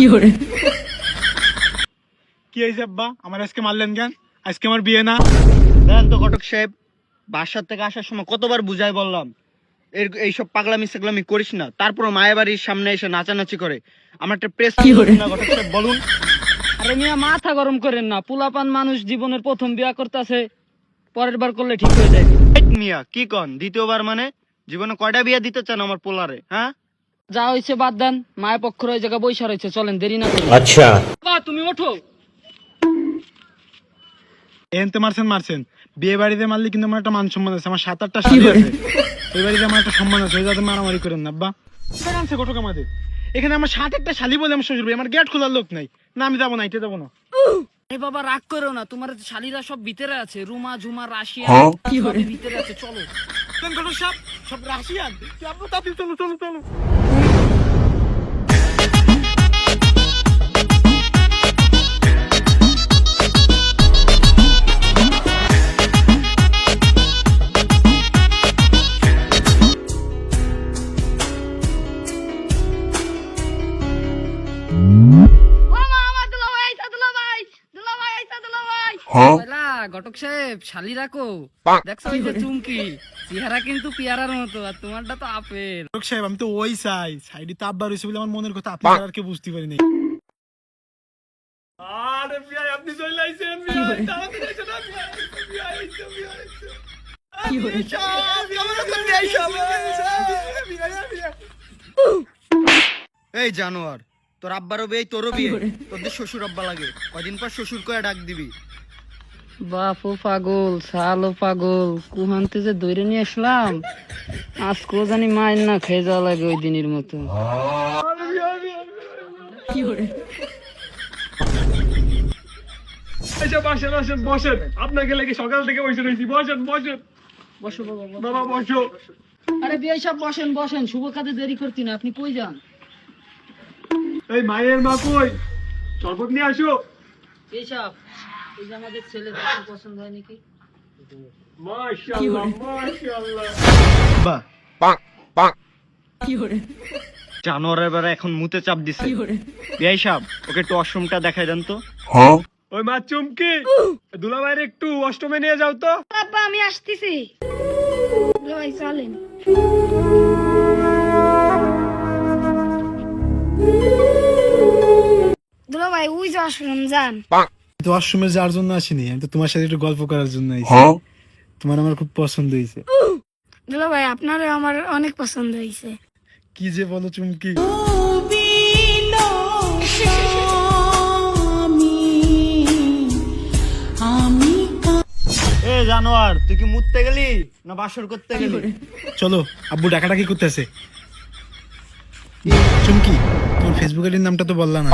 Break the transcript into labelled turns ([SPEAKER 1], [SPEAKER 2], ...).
[SPEAKER 1] কি হয়েছে আব্বা? আমার আজকে মারলেন কেন? আজকে আমার বিয়ে না?
[SPEAKER 2] দেন তো ঘটক সাহেব বাসার থেকে আসার সময় কতবার বুঝাই বললাম এর এইসব পাগলামি সাগলামি করিস না। তারপর মায়ের বাড়ির সামনে এসে নাচানাচি করে। আমার একটা প্রেস না ঘটক বলুন।
[SPEAKER 3] আরে মিয়া মাথা গরম করেন না। পুলাপান মানুষ জীবনের প্রথম বিয়া করতেছে পরের বার করলে ঠিক হয়ে যায়।
[SPEAKER 2] মিয়া কি কন? দ্বিতীয়বার মানে? জীবনে কয়টা বিয়া দিতে চান আমার পোলারে হ্যাঁ?
[SPEAKER 3] যা হয়েছে বাদ দেন। মায়ের পক্ষ ওই জায়গায় বৈশা রয়েছে চলেন দেরি না আচ্ছা। তুমি ওঠো।
[SPEAKER 1] এনতে মারছেন মারছেন। বিয়ে বাড়িতে মারলে কিন্তু আমার একটা মান সম্মান আছে আমার সাত আটটা শাড়ি আছে। এই বাড়িতে আমার একটা সম্মান আছে যাতে মারামারি করেন না। আব্বা আনছে আমাদের। এখানে আমার সাত আটটা শালি বলে আমার শ্বশুর আমার গেট খোলার লোক নাই। না আমি যাব না এটা যাব না।
[SPEAKER 3] এ বাবা রাগ করো না তোমার শালিরা সব ভিতরে আছে। রুমা ঝুমা রাশিয়া ভিতরে আছে চলো।
[SPEAKER 1] ঘটক সব সব রাশিয়ান আব্বু তাড়াতাড়ি চলো চলো চলো
[SPEAKER 3] পয়লা, ঘটক সাহেব শালি রাখো। দেখছ ওই যে চুমকি? চেহারা কিন্তু পিয়ারার মতো আর তোমারটা তো আপেল।
[SPEAKER 1] ঘটক সাহেব আমি তো ওই চাই সাইডে তো আব্বা রয়েছে বলে আমার মনের কথা আপনি আর কেউ বুঝতে পারি নাই আরে বিয়াই আপনি চলে আইছেন বিয়াই তাড়াতাড়ি আইছেন বিয়াই বিয়াই আইছে বিয়াই আইছে কি বিয়াই বিয়াই বিয়াই
[SPEAKER 2] এই জানোয়ার তোর আব্বারও বিয়ে। তোরও বিয়ে তোদের শ্বশুর আব্বা লাগে কদিন পর শ্বশুর করে ডাক দিবি।
[SPEAKER 3] বাপু পাগল সালো পাগল কুহানতে যে দৈরে নিয়ে আসলাম আজকেও জানি মায়ের না খেয়ে যাওয়া লাগে ওই দিনের মতো।
[SPEAKER 1] বসেন বসেন বসেন। আপনাকে লেগে সকাল থেকে বসে রয়েছি? বসেন বসেন।
[SPEAKER 3] বসো বাবা বসো।
[SPEAKER 1] বাবা বসো।
[SPEAKER 3] আরে বিয়ে সব বসেন বসেন। শুভ কাজে দেরি করতি না। আপনি কই যান?
[SPEAKER 1] এই মায়ের মা কই? শরবত নিয়ে আসো।
[SPEAKER 3] এইসব এই যে আমাদের ছেলে পছন্দ হয় নাকি?
[SPEAKER 1] মাশাআল্লাহ মাশাআল্লাহ।
[SPEAKER 2] বাহ জানোয়ারের বেলা এখন মুতে চাপ দিছে। বিয়াই সাহেব ওকে একটু অশ্রমটা দেখাই দেন তো।
[SPEAKER 1] ওই মা চুমকি। দুলাভাইয়ের একটু অষ্টমে নিয়ে যাও তো।
[SPEAKER 4] আব্বা আমি আসতেছি। ভাই চলেন। দুলা ভাই ওই যে আশ্রম যান।
[SPEAKER 1] তো অষ্টমে যাওয়ার জন্য আসিনি। আমি তো তোমার সাথে একটু গল্প করার জন্য আইছি। তোমার আমার খুব পছন্দ হয়েছে
[SPEAKER 4] দুলা ভাই আপনারও আমার অনেক পছন্দ হয়েছে
[SPEAKER 1] কি যে বলো চুমকি।
[SPEAKER 2] এ জানোয়ার তুই কি মুততে গেলি না বাসর করতে গেলি?
[SPEAKER 1] চলো আব্বু ডাকাটা কি করতেছে চুমকি তোমার ফেসবুক আইডির নামটা তো বললা না।